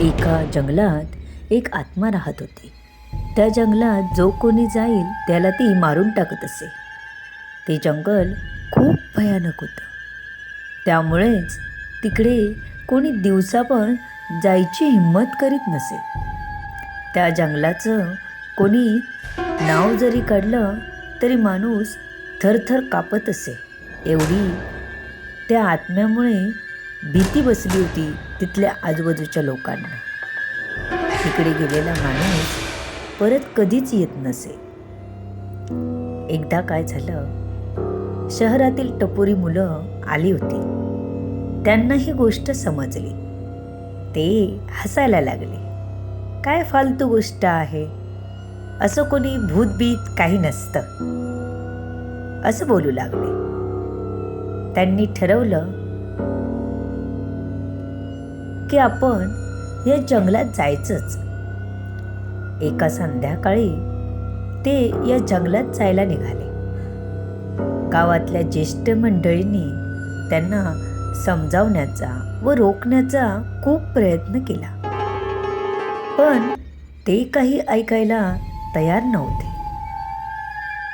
एका जंगलात एक आत्मा राहत होती. त्या जंगलात जो कोणी जाईल त्याला ती मारून टाकत असे. ते जंगल खूप भयानक होतं. त्यामुळेच तिकडे कोणी दिवसा पण जायची हिंमत करीत नसे. त्या जंगलाचं कोणी नाव जरी काढलं तरी माणूस थरथर कापत असे. एवढी त्या आत्म्यामुळे भीती बसली होती तिथल्या आजूबाजूच्या लोकांना. तिकडे गेलेला माणूस परत कधीच येत नसे. एकदा काय झालं? शहरातील टपोरी मुलं आली होती. त्यांना ही गोष्ट समजली. ते हसायला लागले. काय फालतू गोष्ट आहे? असं कोणी भूतभीत काही नसतं. असं बोलू लागले. त्यांनी ठरवलं की आपण या जंगलात जायचंच. एका संध्याकाळी ते या जंगलात जायला निघाले. गावातल्या ज्येष्ठ मंडळींनी त्यांना समजावण्याचा व रोखण्याचा खूप प्रयत्न केला. पण ते काही ऐकायला तयार नव्हते.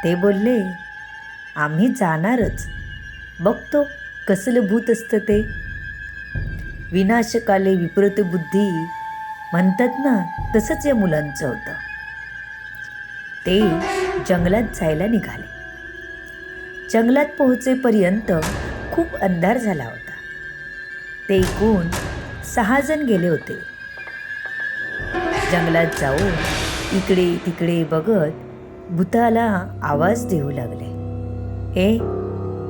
ते बोलले आम्ही जाणारच. बघतो कसलं भूत असतं ते. विनाशकाले विपरीत बुद्धी म्हणतात ना तसंच या मुलांचं होतं. ते जंगलात जायला निघाले. जंगलात पोहोचेपर्यंत खूप अंधार झाला होता. ते एकूण सहा जण गेले होते. जंगलात जाऊन इकडे तिकडे बघत भूताला आवाज देऊ लागले. हे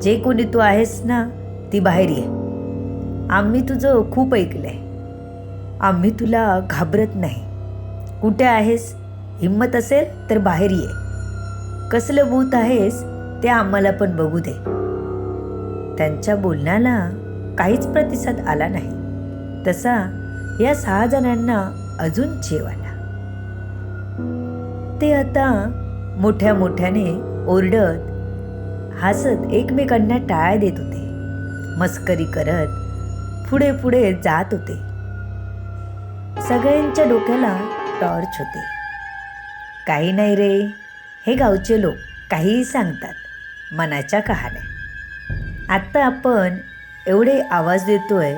जे कोणी तू आहेस ना ती बाहेर ये. आम्ही तुझं खूप ऐकलंय. आम्ही तुला घाबरत नाही. कुठे आहेस? हिंमत असेल तर बाहेर ये. कसलं भूत आहेस ते आम्हाला पण बघू दे. त्यांच्या बोलण्याला काहीच प्रतिसाद आला नाही. तसा या सहा जणांना अजून जीव आला. ते आता मोठ्या मोठ्याने ओरडत हसत एकमेकांना टाळ्या देत होते. मस्करी करत पुढे पुढे जात होते. सगळ्यांच्या डोक्याला टॉर्च होते. काही नाही रे हे गावचे लोक काहीही सांगतात मनाच्या कहाण्या. आत्ता आपण एवढे आवाज देतोय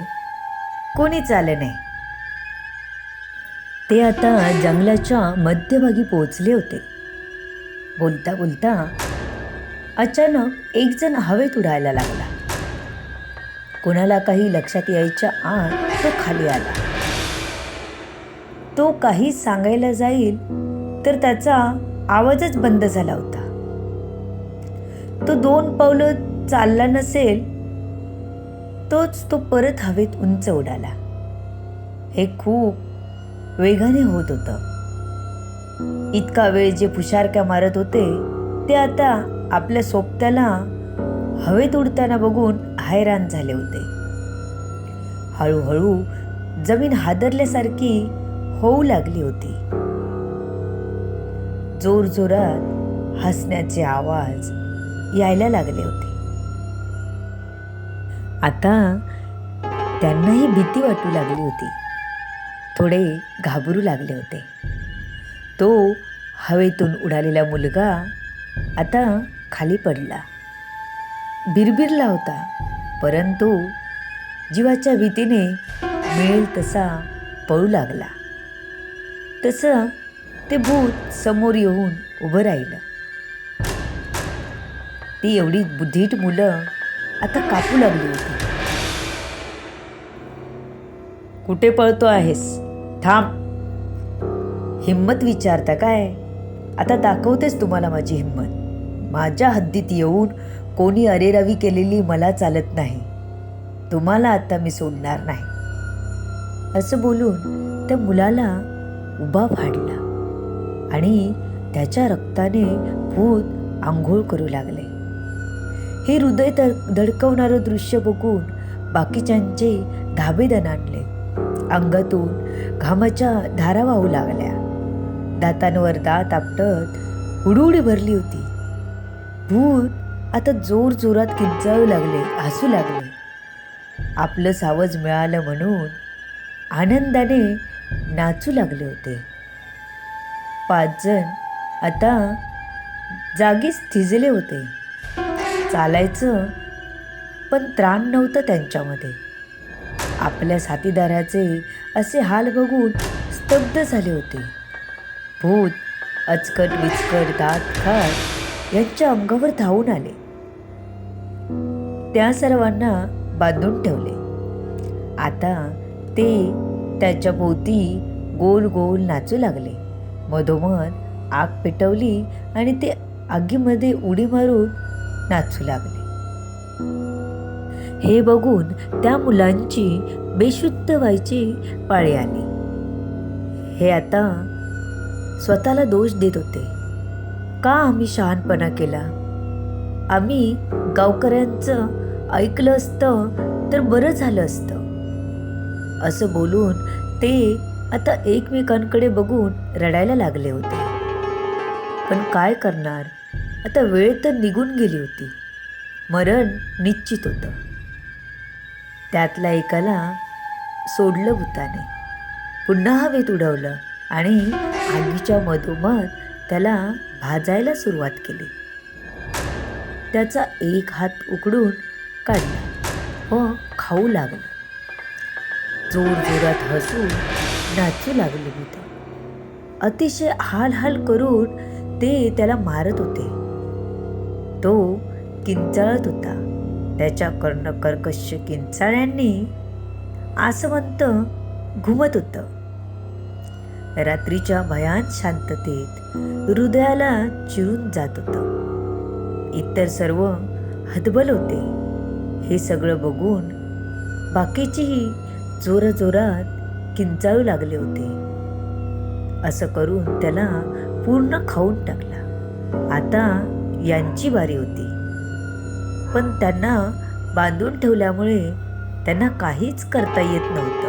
कोणीच आलं नाही. ते आता जंगलाच्या मध्यभागी पोहोचले होते. बोलता बोलता अचानक एक जण हवेत उडायला लागला. कोणाला काही लक्षात यायच्या आत तो खाली आला. तो काही सांगायला जाईल तर त्याचा आवाजच बंद झाला होता. तो दोन पावलं चालला नसेल तोच तो परत हवेत उंच उडाला हे खूप वेगाने होत होतं. इतका वेळ जे फुशारक्या मारत होते ते आता आपल्या सोबत्याला हवेत उडताना बघून हैराण झाले होते. हळूहळू जमीन हादरल्यासारखी होऊ लागली होती. जोरजोरात हसण्याचे आवाज यायला लागले होते. आता त्यांनाही भीती वाटू लागली होती. थोडे घाबरू लागले होते. तो हवेतून उडालेला मुलगा आता खाली पडला. बिरबिरला होता. परंतु जीवाच्या भीतीने मिळेल तसा पळू लागला. तसं ते भूत समोर येऊन उभं राहिलं. ती एवढी बुद्धीट मुलं आता कापू लागली होती. कुठे पळतो आहेस? थांब. हिम्मत विचारता काय? आता दाखवतेस तुम्हाला माझी हिम्मत माझ्या हद्दीत येऊन कोणी अरेरावी केलेली मला चालत नाही. तुम्हाला आता मी सोडणार नाही. असं बोलून त्या मुलाला उभा फाडला आणि त्याच्या रक्ताने भूत आंघोळ करू लागले. हे हृदय तर धडकवणारं दृश्य बघून बाकीच्यांचे धाबे दणाणले अंगातून घामाच्या धारा वाहू लागल्या. दातांवर दात आपटत हुडहुडी भरली होती. भूत आता जोर जोरात किंचाळू लागले हसू लागले. आपलं सावज मिळालं म्हणून आनंदाने नाचू लागले होते. पाच जण आता जागीच थिजले होते. चालायचं पण त्राण नव्हतं त्यांच्यामध्ये. आपल्या साथीदाराचे असे हाल बघून स्तब्ध झाले होते. भूत अचकट विचकट दात खात यांच्या अंगावर धावून आले. त्या सर्वांना बांधून ठेवले. आता ते त्याच्या भोवती गोल गोल नाचू लागले. मधोमध आग पेटवली आणि ते आगीमध्ये उडी मारून नाचू लागले. हे बघून त्या मुलांची बेशुद्ध व्हायची पाळी आली. हे आता स्वतःला दोष देत होते. का आम्ही शहाणपणा केला? आम्ही गावकऱ्यांचं ऐकलं असतं तर बरं झालं असतं. असं बोलून ते आता एकमेकांकडे बघून रडायला लागले होते. पण काय करणार? आता वेळ तर निघून गेली होती. मरण निश्चित होतं. त्यातल्या एकाला सोडलं भूताने. पुन्हा हवेत उडवलं आणि आगीच्या मधोमध त्याला भाजायला सुरुवात केली. त्याचा एक हात उकडून काढला. व खाऊ लागलं. जोर जोरात हसून नाचू लागले भूत अतिशय हाल हाल करून ते त्याला मारत होते. तो किंचाळत होता. त्याच्या कर्णकर्कश किंचाळ्यांनी आसवंत घुमत होतं. रात्रीच्या भयान शांततेत हृदयाला चिरून जात होतं. इतर सर्व हतबल होते. हे सगळं बघून बाकीचीही जोराजोरात किंचाळू लागले होते. असं करून त्याला पूर्ण खाऊन टाकला. आता यांची बारी होती. पण त्यांना बांधून ठेवल्यामुळे त्यांना काहीच करता येत नव्हतं.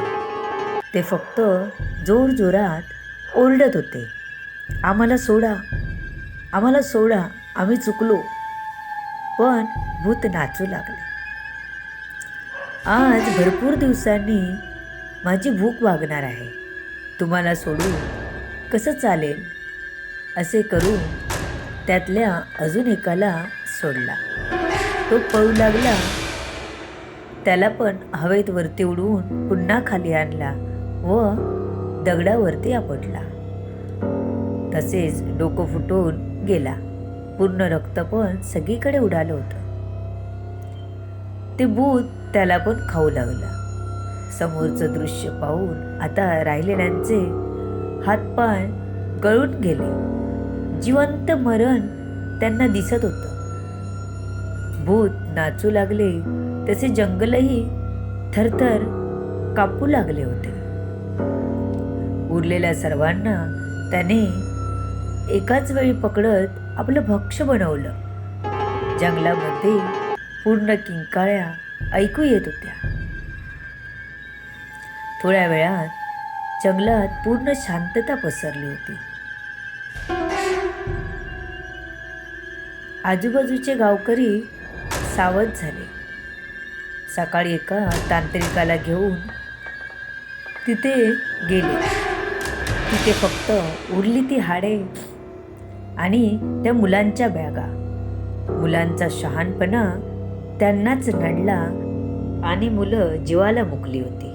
ते फक्त जोरजोरात ओरडत होते. आम्हाला सोडा आम्हाला सोडा आम्ही चुकलो. पण भूत नाचू लागले. आज भरपूर दिवसांनी माझी भूक वागणार आहे. तुम्हाला सोडून कसं चालेल? असे करून त्यातल्या अजून एकाला सोडला. तो पळू लागला. त्याला पण हवेत वरती उडवून पुन्हा खाली आणला व दगडावरती आपटला. तसेच डोकं फुटून गेला. पूर्ण रक्त पण सगळीकडे उडालं होतं. ते भूत त्याला पण खाऊ लागलं. समोरचं दृश्य पाहून आता राहिलेल्यांचे हातपाय गळून गेले. जिवंत मरण त्यांना दिसत होतं. भूत नाचू लागले तसे जंगलही थरथर कापू लागले होते. उरलेल्या सर्वांना त्याने एकाच वेळी पकडत आपलं भक्ष बनवलं. जंगलामध्ये पूर्ण किंकाळ्या ऐकू येत होत्या. थोड्या वेळात जंगलात पूर्ण शांतता पसरली होती. आजूबाजूचे गावकरी सावध झाले. सकाळी एका तांत्रिकाला घेऊन तिथे गेले. तिथे फक्त उरली ती हाडे आणि त्या मुलांच्या बॅगा. मुलांचा शहाणपणा त्यांनाच नडला आणि मुलं जीवाला मुकली होती.